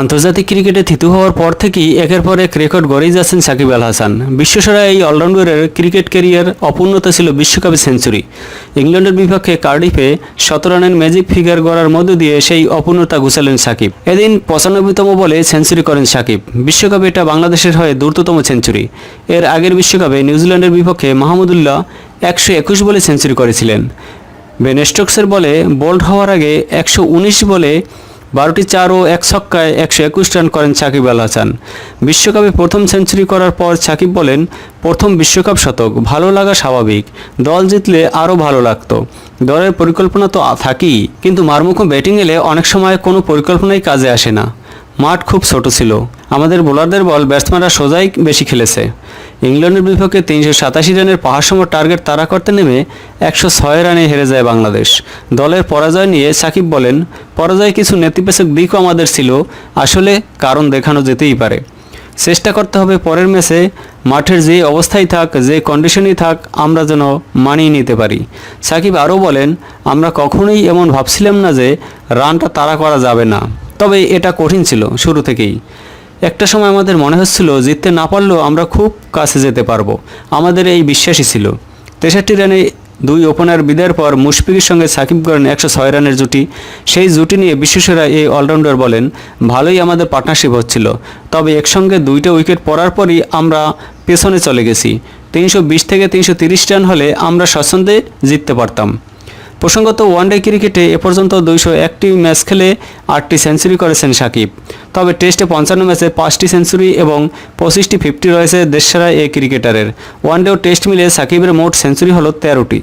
আন্তর্জাতিক ক্রিকেটে থিতু হওয়ার পর থেকেই একের পর এক রেকর্ড গড়েই যাচ্ছেন সাকিব আল হাসান। বিশ্বসেরা এই অলরাউন্ডারের ক্রিকেট ক্যারিয়ার অপূর্ণতা ছিল বিশ্বকাপে সেঞ্চুরি। ইংল্যান্ডের বিপক্ষে কার্ডিফে শত রানের ম্যাজিক ফিগার গড়ার মধ্য দিয়ে সেই অপূর্ণতা ঘুষালেন সাকিব। এদিন পঁচানব্বইতম বলে সেঞ্চুরি করেন সাকিব। বিশ্বকাপে এটা বাংলাদেশের হয়ে দ্রুততম সেঞ্চুরি। এর আগের বিশ্বকাপে নিউজিল্যান্ডের বিপক্ষে মাহমুদুল্লাহ একশো একুশ বলে সেঞ্চুরি করেছিলেন। বেন স্টোকসের বলে বোল্ড হওয়ার আগে একশো উনিশ বলে বারোটি চার ও এক ছক্কায় একশো একুশ রান করেন সাকিব আল হাসান। বিশ্বকাপে প্রথম সেঞ্চুরি করার পর সাকিব বলেন, প্রথম বিশ্বকাপ শতক, ভালো লাগা স্বাভাবিক। দল জিতলে আরও ভালো লাগতো। দলের পরিকল্পনা তো থাকেই, কিন্তু মারমুখো ব্যাটিং এলে অনেক সময় কোনো পরিকল্পনাই কাজে আসে না। মাঠ খুব ছোট ছিল। আমাদের বোলারদের বল ব্যাটসম্যানরা সোজাই বেশি খেলেছে। ইংল্যান্ডের বিপক্ষে তিনশো সাতাশি রানের পাহাড়সম টার্গেট তাড়া করতে নেমে একশো ছয় রানে হেরে যায় বাংলাদেশ। দলের পরাজয় নিয়ে সাকিব বলেন পরাজয়ে কিছু নেতিবাচক দিকও আমাদের ছিল, আসলে কারণ দেখানো যেতেই পারে। চেষ্টা করতে হবে পরের ম্যাচে, মাঠের যে অবস্থায় থাক, যে কন্ডিশনই থাক, আমরা যেন মানিয়ে নিতে পারি। সাকিব আরও বলেন, আমরা কখনোই এমন ভাবছিলাম না যে রানটা তাড়া করা যাবে না। তবে এটা কঠিন ছিল শুরু থেকেই। একটা সময় আমাদের মনে হচ্ছিল, জিততে না পারলেও আমরা খুব কাছে যেতে পারব। আমাদের এই বিশ্বাসই ছিল। তেষট্টি রানে দুই ওপেনার বিদায়ের পর মুশফিকের সঙ্গে সাকিব করেন একশো ছয় রানের জুটি। সেই জুটি নিয়ে বিশ্বসেরা এই অলরাউন্ডার বলেন, ভালোই আমাদের পার্টনারশিপ হচ্ছিল। তবে একসঙ্গে দুইটা উইকেট পড়ার পরই আমরা পেছনে চলে গেছি। তিনশো বিশ থেকে তিনশো তিরিশ রান হলে আমরা স্বচ্ছন্দে জিততে পারতাম। প্রসঙ্গত, ওয়ানডে ক্রিকেটে এ পর্যন্ত দুইশো একটি ম্যাচ খেলে আটটি সেঞ্চুরি করেছেন সাকিব। তবে টেস্টে পঞ্চান্ন ম্যাচে পাঁচটি সেঞ্চুরি এবং পঁচিশটি ফিফটি রয়েছে দেশসেরা এ ক্রিকেটারের। ওয়ানডে ও টেস্ট মিলে সাকিবের মোট সেঞ্চুরি হল তেরোটি।